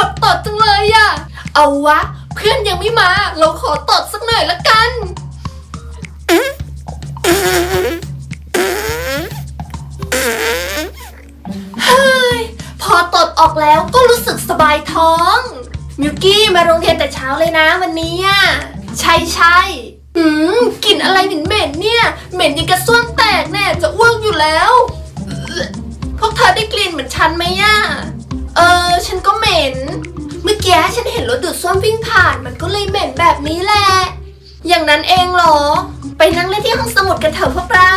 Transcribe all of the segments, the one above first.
วดตอดจังเลยอะเอาวะ เพื่อนยังไม่มา เราขอตอดสักหน่อยละกัน เฮ้ย พอตดออกแล้วก็รู้สึกสบายท้อง มิวกี้มาโรงเรียนแต่เช้าเลยนะวันนี้อะใช่ใช่อืมกลิ่นอะไรเหม็นๆเนี่ย เหม็นยังกระส้วมแตกแน่จะอ้วกอยู่แล้ว พวกเธอได้กลิ่นเหมือนฉันไหม ม็น เมื่อกี้ฉันเห็นรถดูดซ่วมวิ่งผ่านมันก็เลยเหม็นแบบนี้แหละ อย่างนั้นเองเหรอ ไปนั่งเล่นที่ห้องสมุดกันเถอะพวกเรา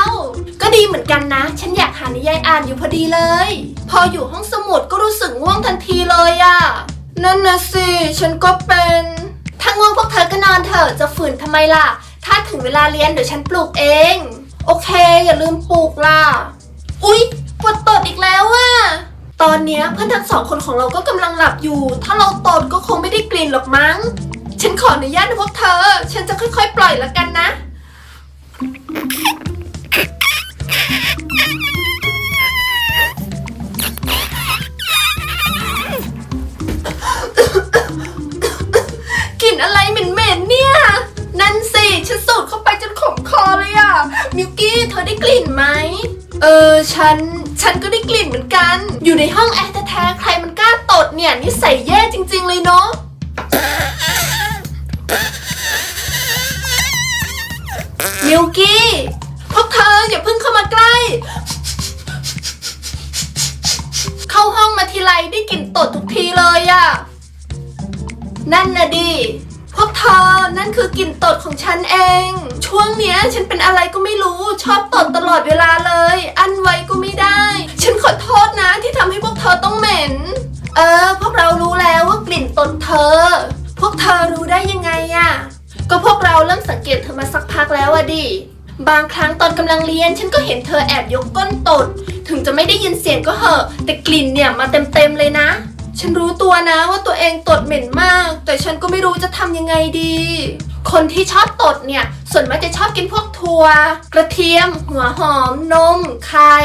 ก็ดีเหมือนกันนะ ฉันอยากหานิยายอ่านอยู่พอดีเลย พออยู่ห้องสมุดก็รู้สึกง่วงทันทีเลยอะนั่นนะสิ ฉันก็เป็น ถ้าง่วงพวกเธอก็นอนเถอะ จะฝืนทำไมล่ะ ถ้าถึงเวลาเรียนเดี๋ยวฉันปลุกเอง โอเค อย่าลืมปลุกล่ะ อุ๊ยปวดตดอีกแล้ว อะตอนเนี้ยเพื่อนทั้งสองคนของเราก็กำลังหลับอยู่ ถ้าเราตดก็คงไม่ได้กลิ่นหรอกมั้ง ฉันขออนุญาตนะพวกเธอ ฉันจะค่อยๆ ปล่อยละกันนะ กลิ่นอะไรเหม็นๆเนี่ย นั่นสิ ฉันสูดเข้าไปจนขมคอเลยอะมิวกี้ เธอได้กลิ่นไหม เออฉัน ฉันก็ได้กลิ่นเหมือนกัน อยู่ในห้องแอร์แท้ๆใครมันกล้าตดเนี่ยนิสัยแย่จริง ๆ เลยเนาะมิวกี้พวกเธออย่าเพิ่งเข้ามาใกล้ เข้าห้องมาทีไรได้กลิ่นตดทุกทีเลยอะนั่นนะดิ พวกเธอนั่นคือกลิ่นตดของฉันเอง ช่วงเนี้ยฉันเป็นอะไรก็ไม่รู้ชอบตดตลอดเวลาเลย อันไว้ก็ไม่ได้ ฉันขอโทษนะที่ทำให้พวกเธอต้องเหม็น เออ พวกเรารู้แล้วว่ากลิ่นตดเธอ พวกเธอรู้ได้ยังไงอะก็พวกเราเริ่มสังเกตเธอมาสักพักแล้วอะดิบางครั้งตอนกำลังเรียนฉันก็เห็นเธอแอบยกก้นตด ถึงจะไม่ได้ยินเสียงก็เหอะ แต่กลิ่นเนี่ยมาเต็มๆเลยนะ ฉันรู้ตัวนะว่าตัวเองตดเหม็นมาก แต่ฉันก็ไม่รู้จะทำยังไงดี คนที่ชอบตดเนี่ย ส่วนมากจะชอบกินพวกถั่วกระเทียม หัวหอม นม ไข่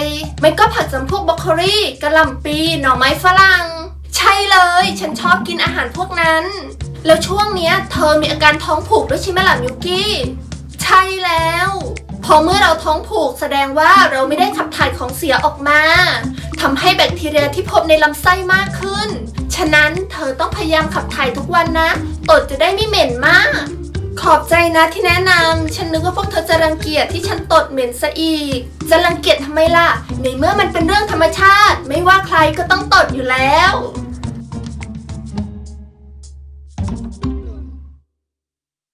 ไม่ก็ผักจำพวกบรอกโคลีกระหล่ำปีหน่อไม้ฝรั่ง ใช่เลย ฉันชอบกินอาหารพวกนั้น แล้วช่วงเนี้ยเธอมีอาการท้องผูกด้วยใช่ไหมล่ะมิวกี้ ใช่แล้ว พอเมื่อเราท้องผูกแสดงว่าเราไม่ได้ขับถ่ายของเสียออกมาทำให้แบคทีเรียที่พบในลำไส้มากขึ้น ฉะนั้นเธอต้องพยายามขับถ่ายทุกวันนะตดจะได้ไม่เหม็นมาก ขอบใจนะที่แนะนำฉันนึกว่าพวกเธอจะรังเกียจที่ฉันตดเหม็นซะอีก จะรังเกียจทำไมล่ะ ในเมื่อมันเป็นเรื่องธรรมชาติ ไม่ว่าใครก็ต้องตดอยู่แล้ว